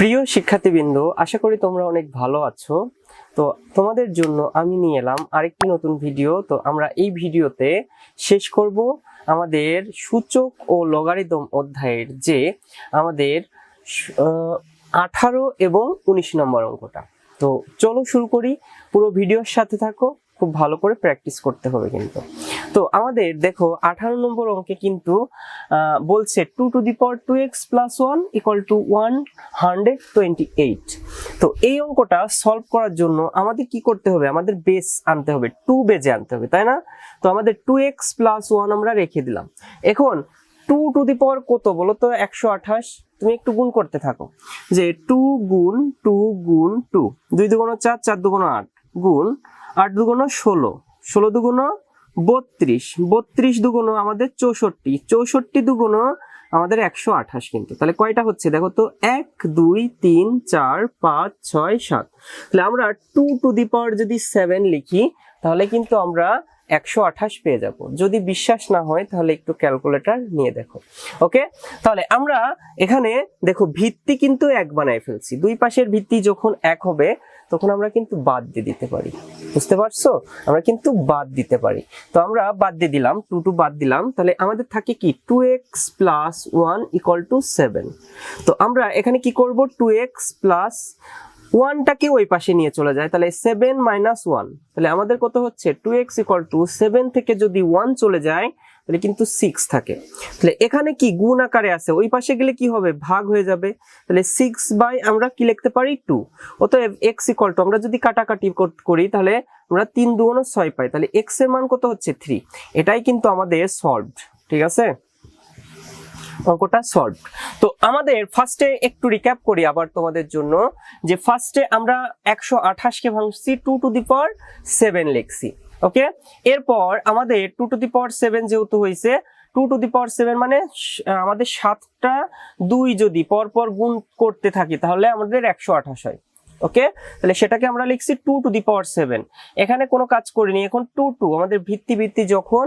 প্রিয় শিক্ষার্থীবৃন্দ, আশা করি তোমরা অনেক ভালো আছো। তো তোমাদের জন্য আমি নিয়ে এলাম আরেকটি নতুন ভিডিও। তো আমরা এই ভিডিওতে শেষ করব আমাদের সূচক ও লগারিদম অধ্যায়ের যে আমাদের আঠারো এবং উনিশ নম্বর অঙ্কটা। তো চলো শুরু করি। পুরো ভিডিওর সাথে থাকো। খুব ভালো করে প্র্যাকটিস করতে হবে কিন্তু। তো আমাদের দেখো আঠারো নম্বর অঙ্কে কিন্তু বলছে two to the power two x plus one equal to one hundred twenty eight তো এই অঙ্কটা সলভ করার জন্য আমাদের কি করতে হবে? আমাদের বেস আনতে হবে টু বেজে আনতে হবে, তাই না? তো আমাদের টু এক্স প্লাস ওয়ান আমরা রেখে দিলাম। এখন টু টু দি পাওয়ার কত বলো তো? একশো আঠাশ। তুমি একটু গুণ করতে থাকো। যে টু গুণ টু গুণ টু দুই দুগুণ চার চার দুগুণ আট, গুণ আট দুগুণ ষোলো ষোলো দুগুণ বত্রিশ বত্রিশ দুগুণ আমাদের চৌষট্টি চৌষট্টি দুগুণ আমাদের একশো আঠাশ কিন্তু। তাহলে কয়টা হচ্ছে? দেখো তো, এক, দুই, তিন, চার, পাঁচ, ছয়, সাত। তাহলে আমরা টু টু দি পাওয়ার যদি সেভেন লিখি, তাহলে কিন্তু আমরা একশো আঠাশ পেয়ে যাব। যদি বিশ্বাস না হয়, তাহলে একটু ক্যালকুলেটর নিয়ে দেখো। ওকে তাহলে আমরা এখানে দেখো, ভিত্তি কিন্তু এক বানায় ফেলছি। দুই পাশের ভিত্তি যখন এক হবে, তখন আমরা কিন্তু বাদ দিয়ে দিতে পারি। বুঝতে পারছ? আমরা কিন্তু বাদ দিতে পারি। তো আমরা বাদ দিয়ে দিলাম টু টু বাদ দিলাম। তাহলে আমাদের থাকে কি? Two x plus one equal to seven তো আমরা এখানে কি করব? টু এক্স প্লাস ওয়ানটাকে ওই পাশে নিয়ে চলে যায়, তাহলে সেভেন মাইনাস ওয়ান তাহলে আমাদের কত হচ্ছে? Two x equal to seven থেকে যদি ওয়ান চলে যায়, তাহলে কিন্তু সিক্স থাকে। তাহলে এখানে কি গুণ আকারে আছে? ওই পাশে গেলে কি হবে? ভাগ হয়ে যাবে। তাহলে সিক্স বাই আমরা কি লিখতে পারি? টু অতএব এক্স ইকুয়াল টু আমরা যদি কাটাকাটি কর- করি, তাহলে আমরা তিন দুগুণ ছয় পাই। তাহলে এক্সের মান কত হচ্ছে? থ্রি এটাই কিন্তু আমাদের সলভড ঠিক আছে? অঙ্কটা সলভ তো আমাদের ফার্স্টে একটু রিক্যাপ করি আবার তোমাদের জন্য, যে ফার্স্টে আমরা একশো আঠাশকে ভাঙছি টু টু দি পর সেভেন লিখছি ওকে এরপর আমাদের two to the power seven যেহেতু হয়েছে টু টু দি পর সেভেন মানে আমাদের সাতটা দুই যদি পর পর গুণ করতে থাকি, তাহলে আমাদের একশো আঠাশ হয়। ওকে? তাহলে সেটাকে আমরা লিখছি two to the power seven এখানে কোনো কাজ করিনি, এখন টু টু আমাদের ভিত্তি ভিত্তি যখন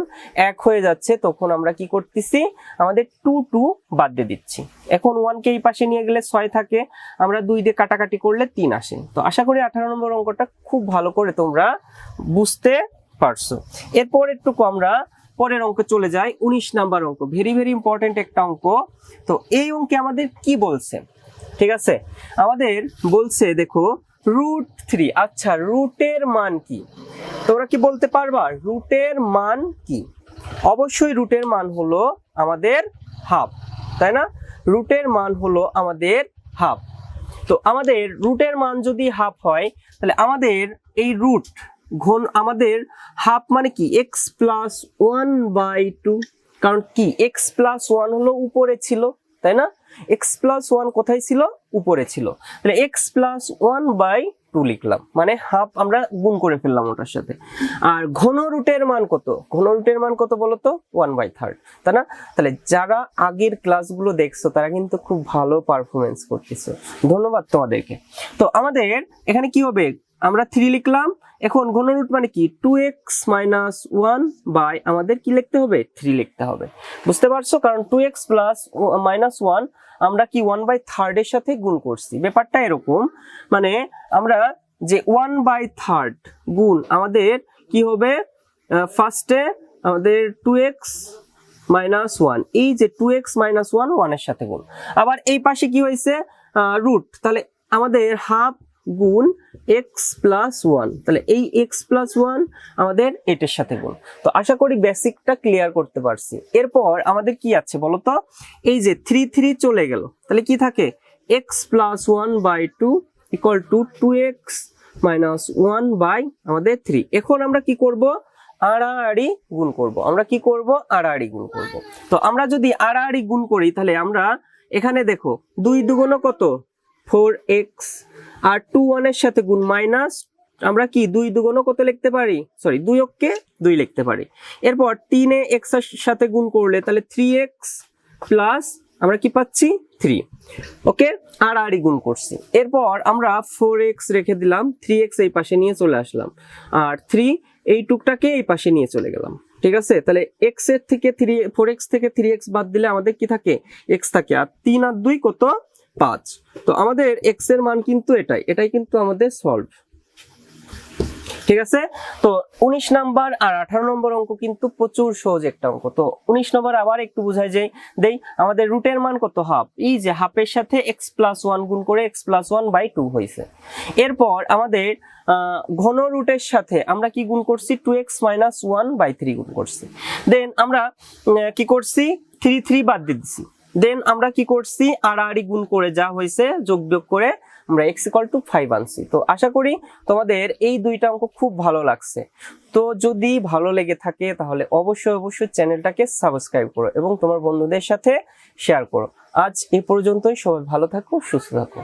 এক হয়ে যাচ্ছে, তখন আমরা কি করতেছি? আমাদের টু টু বাদ দিয়ে দিচ্ছি। এখন ওয়ানকে এই পাশে নিয়ে গেলে ছয় থাকে, আমরা দুই দিয়ে কাটাকাটি করলে তিন আসে। তো আশা করি আঠারো নম্বর অঙ্কটা খুব ভালো করে তোমরা বুঝতে পারছ। এরপর একটু আমরা পরের অঙ্ক চলে যাই। উনিশ নাম্বার অঙ্ক ভেরি ভেরি ইম্পর্টেন্ট একটা অঙ্ক। তো এই অঙ্কে আমাদের কি বলছে? ঠিক আছে? আমাদের বলছে, দেখো রুট থ্রি আচ্ছা রুটের মান কি? তোমরা কি বলতে পারবা? রুটের মান কি? অবশ্যই রুটের মান হলো আমাদের হাফ তাই না? রুটের মান হলো আমাদের হাফ তো আমাদের রুটের মান যদি হাফ হয়, তাহলে আমাদের এই রুট ঘন আমাদের হাফ মানে কি? X plus one by two কারণ কি? এক্স প্লাস ওয়ান হলো উপরে ছিল। তাই না? এক্স প্লাস ওয়ান কোথায় ছিল? উপরে ছিল। তাহলে x plus one by two লিখলাম। মানে হাফ আমরা গুণ করে ফেললাম ওটার সাথে। আর ঘন রুটের মান কত? ঘন রুটের মান কত বলো তো ওয়ান বাই থার্ড তাই না? তাহলে যারা আগের ক্লাসগুলো দেখছ, তারা কিন্তু খুব ভালো পারফরমেন্স করতেছো। ধন্যবাদ তোমাদেরকে। তো আমাদের এখানে কি হবে? আমরা থ্রি লিখলাম। এখন ঘন রুট মানে কি? Two x minus one by আমাদের কি লিখতে হবে? থ্রি লিখতে হবে। বুঝতে পারছ? কারণ two x plus minus one আমরা কি ওয়ান বাই থার্ডের সাথে গুণ করছি। ব্যাপারটা এরকম। মানে আমরা যে ওয়ান বাই থার্ড গুণ আমাদের কি হবে? ফার্স্টে আমাদের টু এক্স মাইনাস ওয়ান এই যে টু এক্স মাইনাস ওয়ান ওয়ানের সাথে গুণ। আবার এই পাশে কি হয়েছে? রুট তাহলে আমাদের হাফ গুণ এক্স প্লাস ওয়ান তাহলে এই এক্স প্লাস ওয়ান আমাদের এটার সাথে গুণ। তো আশা করি বেসিকটা ক্লিয়ার করতে পারছি। এরপর আমাদের কি আছে বলতো? এই যে থ্রি থ্রি চলে গেল। তাহলে কি থাকে? X plus one by two equal to two x minus one by আমাদের থ্রি এখন আমরা কি করব? আড়াআড়ি গুণ করব। আমরা কি করব? আড়াআড়ি গুণ করব। তো আমরা যদি আড়াআড়ি গুণ করি, তাহলে আমরা এখানে দেখো, দুই দুগুণ কত? ফোর এক্স আর টু ওয়ানের সাথে গুণ মাইনাস আমরা কি দুই দুগুণ কত লিখতে পারি? সরি দুই অক্ষে দুই লিখতে পারি। এরপর তিনে এক্সের সাথে গুণ করলে তাহলে থ্রি এক্স প্লাস আমরা কি পাচ্ছি? থ্রি ওকে আর আরই গুণ করছি। এরপর আমরা ফোর এক্স রেখে দিলাম থ্রি এক্স এই পাশে নিয়ে চলে আসলাম। আর থ্রি এই টুকটাকে এই পাশে নিয়ে চলে গেলাম। ঠিক আছে? তাহলে এক্সের থেকে থ্রি ফোর এক্স থেকে থ্রি এক্স বাদ দিলে আমাদের কি থাকে? এক্স থাকে। আর তিন আর দুই কত? পাঁচ। তো আমাদের এক্সের মান কিন্তু এটাই এটাই কিন্তু আমাদের সলভ ঠিক আছে? তো উনিশ নাম্বার আর আঠারো নম্বর অঙ্ক কিন্তু প্রচুর সহজ একটা অঙ্ক। তো উনিশ নম্বর আবার একটু বোঝাই যাই দেই, আমাদের রুটের মান কত? হাফ এই যে হাফের সাথে এক্স প্লাস ওয়ান গুণ করে x plus one by two হয়েছে। এরপর আমাদের ঘন রুটের সাথে আমরা কি গুণ করছি? Two x minus one by three গুণ করছি। দেন আমরা কি করছি? থ্রি থ্রি বাদ দিয়ে দিছি। দেন আমরা কি করছি? আড়াআড়ি গুণ করে যা হয়েছে যোগ বিয়োগ করে আমরা এক্স ইকল টু ফাইভ আনছি। তো আশা করি তোমাদের এই দুইটা অঙ্ক খুব ভালো লাগছে। তো যদি ভালো লেগে থাকে তাহলে অবশ্যই অবশ্যই চ্যানেলটাকে সাবস্ক্রাইব করো এবং তোমার বন্ধুদের সাথে শেয়ার করো। আজ এ পর্যন্তই। সবাই ভালো থাকো, সুস্থ থাকো।